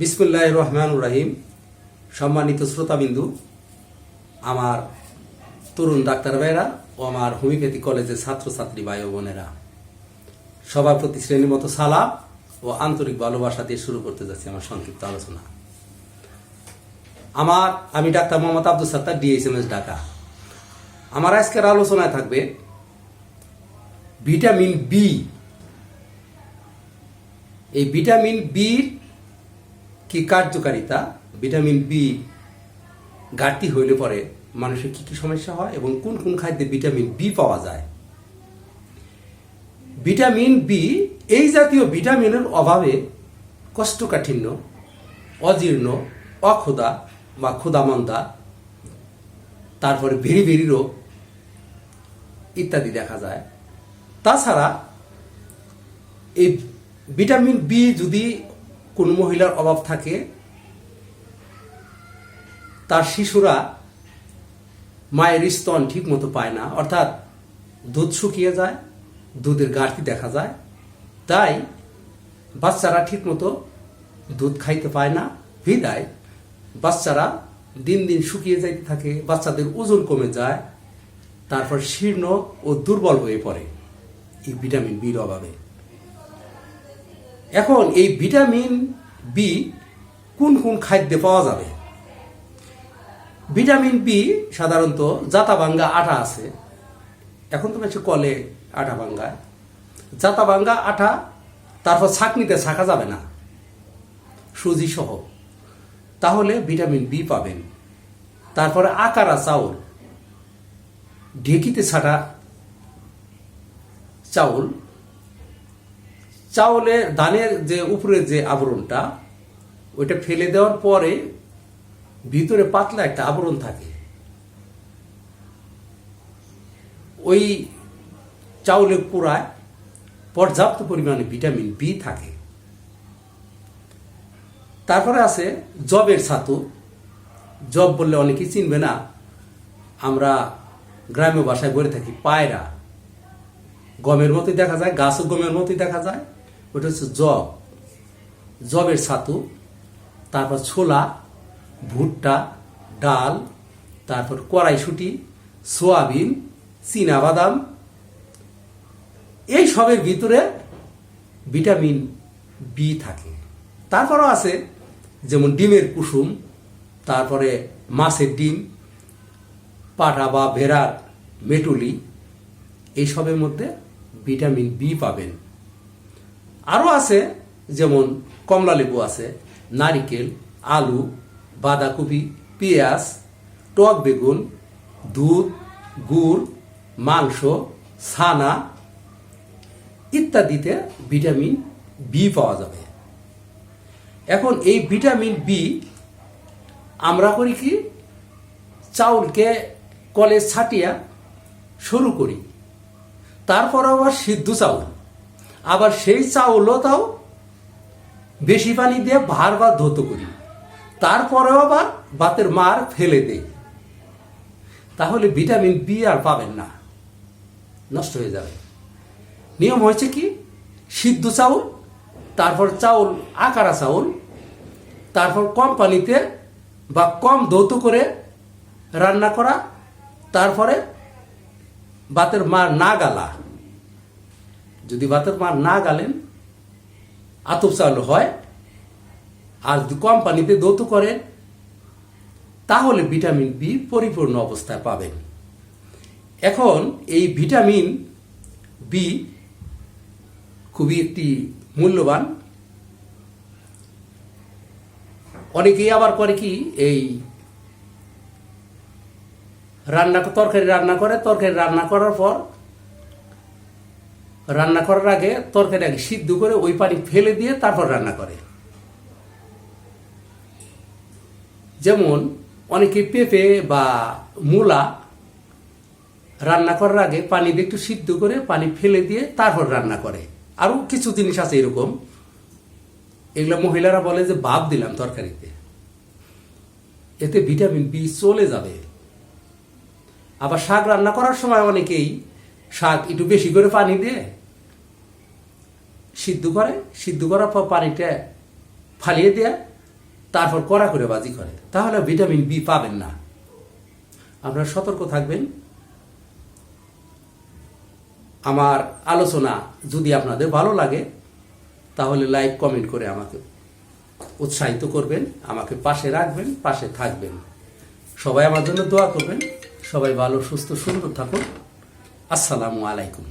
বিসমুল্লাহ রহমান রাহিম। সম্মানিত শ্রোতাবিন্দু, আমার তরুণ ডাক্তার ভাইরা ও আমার হোমিওপ্যাথি কলেজের ছাত্রছাত্রী ভাই ও বোনেরা সবার প্রতি শ্রেণির মতো সালাম ও আন্তরিক ভালোবাসা দিয়ে শুরু করতে যাচ্ছি আমার সংক্ষিপ্ত আলোচনা। আমার, আমি ডাক্তার মোহাম্মদ আব্দুল সাত্তার ডিএসএমএস ঢাকা। আমার আজকের আলোচনায় থাকবে ভিটামিন বি। এই ভিটামিন বির কি কার্যকারিতা, ভিটামিন বি ঘাটতি হইলে পরে মানুষের কি কি সমস্যা হয় এবং কোন কোন খাদ্যে ভিটামিন বি পাওয়া যায়? ভিটামিন বি এই জাতীয় ভিটামিনের অভাবে কষ্টকাঠিন্য অজীর্ণ, অক্ষুধা বা ক্ষুধামন্দা, তারপরে ভেরি ভেরি রোগ ইত্যাদি দেখা যায়। তাছাড়া এই ভিটামিন বি যদি কোনো মহিলার অভাব থাকে, তার শিশুরা মায়ের স্তন ঠিক মতো পায় না, অর্থাৎ দুধ শুকিয়ে যায়, দুধের ঘাটতি দেখা যায়, তাই বাচ্চারা ঠিক মতো দুধ খাইতে পায় না, বিদায়। বাচ্চারা দিন দিন শুকিয়ে যাইতে থাকে, বাচ্চাদের ওজন কমে যায়, তারপর শীর্ণ ও দুর্বল হয়ে পড়ে। এই ভিটামিন বির অভাবে। এখন এই ভিটামিন বি কোন কোন খাদ্যে পাওয়া যাবে? ভিটামিন বি সাধারণত জাতাবাঙ্গা আটা আছে। এখন তো হচ্ছে কলে আটা ভাঙ্গায় জাতাবাঙ্গা আটা তারপর ছাকনিতে ছাকা যাবে না। সুজি সহ। তাহলে ভিটামিন বি পাবেন। তারপরে আকারা চাউল। ঢেকিতে ছাটা চাউল। চাউলের ধানের যে উপরের যে আবরণটা, ওইটা ফেলে দেওয়ার পরে ভিতরে পাতলা একটা আবরণ থাকে। ওই চাউলের পুরায় পর্যাপ্ত পরিমাণে ভিটামিন বি থাকে। তারপরে আছে জবের ছাতু। জব বললে অনেকেই চিনবে না, আমরা গ্রাম্য ভাষায় বলে থাকি পায়রা। গমের মতোই দেখা যায়, গাছও গমের মতোই দেখা যায়। ওটা হচ্ছে জব। জবের ছাতু, তারপর ছোলা, ভুট্টা, ডাল, তারপর কড়াইশুটি, সোয়াবিন বাদাম এই সবের ভিতরে ভিটামিন বি থাকে। তারপরও আছে যেমন ডিমের কুসুম, তারপরে মাছের ডিম, পাটা বা ভেড়ার মেটুলি এইসবের মধ্যে ভিটামিন বি পাবেন। আরও আছে, যেমন কমলা লেবু আছে, নারিকেল, আলু, বাঁধাকপি, পেঁয়াজ, টক বেগুন, দুধ, গুড়, মাংস, ছানা ইত্যাদিতে ভিটামিন বি পাওয়া যাবে। এখন এই ভিটামিন বি আমরা করি কি? চাউলকে কলে ছাটিয়া শুরু করি। তারপর আবার সিদ্ধ চাউল। আবার সেই চাউলও তাও বেশি পানি দিয়ে ভার বা ধুতো করি। তারপরেও আবার বাতের মার ফেলে দেই। তাহলে ভিটামিন বি আর পাবেন না। নষ্ট হয়ে যাবে। নিয়ম হয়েছে কি? সিদ্ধ চাউল, তারপর চাউল আকারা চাউল, তারপর কম পানিতে বা কম দৌত করে রান্না করা, তারপরে বাতের মার না গালা। যদি ভাতের মার না গালেন, আতপ চাউল হয়, আর যদি কম পানিতে দৌত করেন, তাহলে ভিটামিন বি পরিপূর্ণ অবস্থায় পাবেন। এখন এই ভিটামিন বি খুবই একটি মূল্যবান। অনেকেই আবার করে কি, এই রান্না, তরকারি রান্না করে, তরকারি রান্না করার পর রান্না করার আগে তরকারি আগে সিদ্ধ করে ওই পানি ফেলে দিয়ে তারপর রান্না করে। যেমন অনেকে পেঁপে বা মূলা রান্না করার আগে পানি দিয়ে একটু সিদ্ধ করে পানি ফেলে দিয়ে তারপর রান্না করে। আরও কিছু জিনিস আছে এরকম। এগুলো মহিলারা বলে যে ভাব দিলাম তরকারিতে। এতে ভিটামিন বি চলে যাবে। আবার শাক রান্না করার সময় অনেকেই শাক একটু বেশি করে পানি দিয়ে সিদ্ধ করে, সিদ্ধ করার পর পানিটা ফালিয়ে দেয়া, তারপর কড়া করে বাজি করে। তাহলে ভিটামিন বি পাবেন না। আপনারা সতর্ক থাকবেন। আমার আলোচনা যদি আপনাদের ভালো লাগে, তাহলে লাইক, কমেন্ট করে আমাকে উৎসাহিত করবেন, আমাকে পাশে রাখবেন, পাশে থাকবেন। সবাই আমার জন্য দোয়া করবেন। সবাই ভালো, সুস্থ, সুন্দর থাকুন। আসসালামু আলাইকুম।